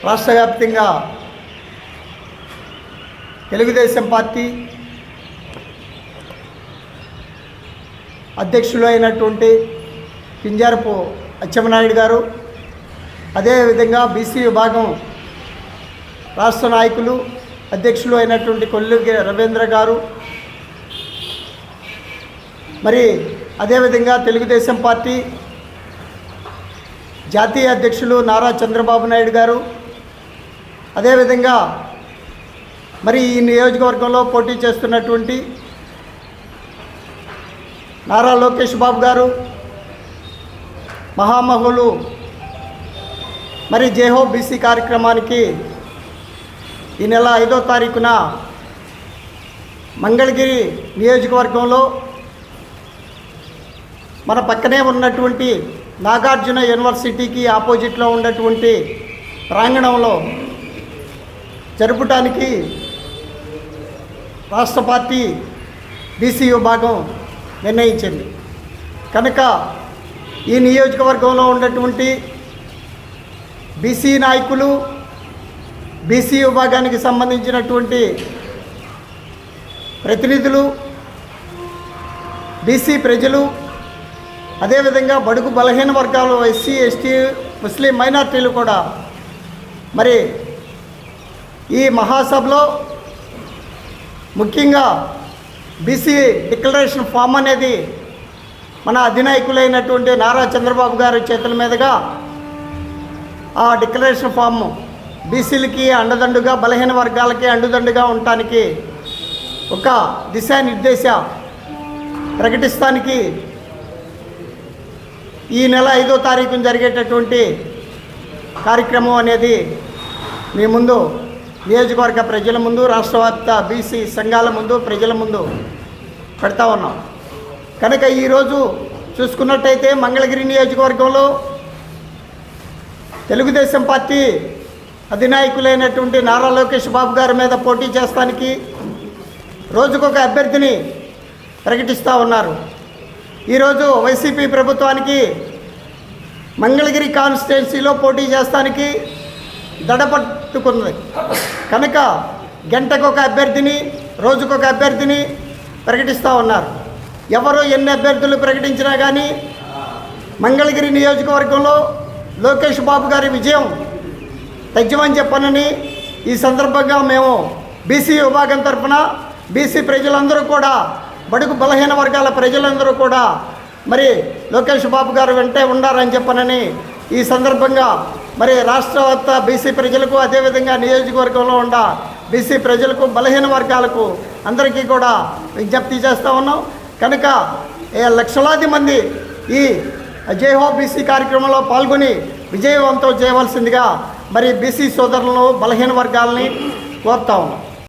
రాష్ట్ర వ్యాప్తంగా తెలుగుదేశం పార్టీ అధ్యక్షులు అయినటువంటి పింజారపు అచ్చెన్నాయుడు గారు అదేవిధంగా బీసీ విభాగం రాష్ట్ర నాయకులు అధ్యక్షులు అయినటువంటి కొల్లు రవీంద్ర గారు మరి అదేవిధంగా తెలుగుదేశం పార్టీ జాతీయ అధ్యక్షులు నారా చంద్రబాబు నాయుడు గారు అదేవిధంగా మరి ఈ నియోజకవర్గంలో పోటీ చేస్తున్నటువంటి నారా లోకేష్ బాబు గారు మహామహులు మరి జేహో బీసీ కార్యక్రమానికి ఈ నెల ఐదో తారీఖున మంగళగిరి నియోజకవర్గంలో మన పక్కనే ఉన్నటువంటి నాగార్జున యూనివర్సిటీకి ఆపోజిట్లో ఉన్నటువంటి ప్రాంగణంలో జరుపటానికి రాష్ట్ర పార్టీ బీసీ విభాగం నిర్ణయించింది. కనుక ఈ నియోజకవర్గంలో ఉన్నటువంటి బీసీ నాయకులు బీసీ విభాగానికి సంబంధించినటువంటి ప్రతినిధులు బీసీ ప్రజలు అదేవిధంగా బడుగు బలహీన వర్గాలు ఎస్సీ ఎస్టీ ముస్లిం మైనార్టీలు కూడా మరి ఈ మహాసభలో ముఖ్యంగా బీసీ డిక్లరేషన్ ఫామ్ అనేది మన అధినాయకులైనటువంటి నారా చంద్రబాబు గారి చేతుల మీదుగా ఆ డిక్లరేషన్ ఫామ్ బీసీలకి అండదండుగా బలహీన వర్గాలకి అండుదండుగా ఉండటానికి ఒక దిశానిర్దేశ ప్రకటిస్తానికి ఈ నెల ఐదో తారీఖున జరిగేటటువంటి కార్యక్రమం అనేది మీ ముందు నియోజకవర్గ ప్రజల ముందు రాష్ట్ర వ్యాప్త బీసీ సంఘాల ముందు ప్రజల ముందు పెడతా ఉన్నాం. కనుక ఈరోజు చూసుకున్నట్టయితే మంగళగిరి నియోజకవర్గంలో తెలుగుదేశం పార్టీ అధినాయకులైనటువంటి నారా లోకేష్ బాబు గారి మీద పోటీ చేస్తానికి రోజుకొక అభ్యర్థిని ప్రకటిస్తూ ఉన్నారు. ఈరోజు వైసీపీ ప్రభుత్వానికి మంగళగిరి కాన్స్టిట్యున్సీలో పోటీ చేస్తానికి పట్టుకున్నది కనుక గంటకొక అభ్యర్థిని రోజుకొక అభ్యర్థిని ప్రకటిస్తూ ఉన్నారు. ఎవరు ఎన్ని అభ్యర్థులు ప్రకటించినా కానీ మంగళగిరి నియోజకవర్గంలో లోకేష్ బాబు గారి విజయం తథ్యమని చెప్పనని ఈ సందర్భంగా మేము బీసీ విభాగం తరఫున బీసీ ప్రజలందరూ కూడా బడుగు బలహీన వర్గాల ప్రజలందరూ కూడా మరి లోకేష్ బాబు గారు వెంటే ఉండారని చెప్పనని ఈ సందర్భంగా మరి రాష్ట్ర వ్యాప్త బీసీ ప్రజలకు అదేవిధంగా నియోజకవర్గంలో ఉన్న బీసీ ప్రజలకు బలహీన వర్గాలకు అందరికీ కూడా విజ్ఞప్తి చేస్తూ ఉన్నాం. కనుక లక్షలాది మంది ఈ జైహో బీసీ కార్యక్రమంలో పాల్గొని విజయవంతం చేయవలసిందిగా మరి బీసీ సోదరులను బలహీన వర్గాలని కోరుతా ఉన్నాం.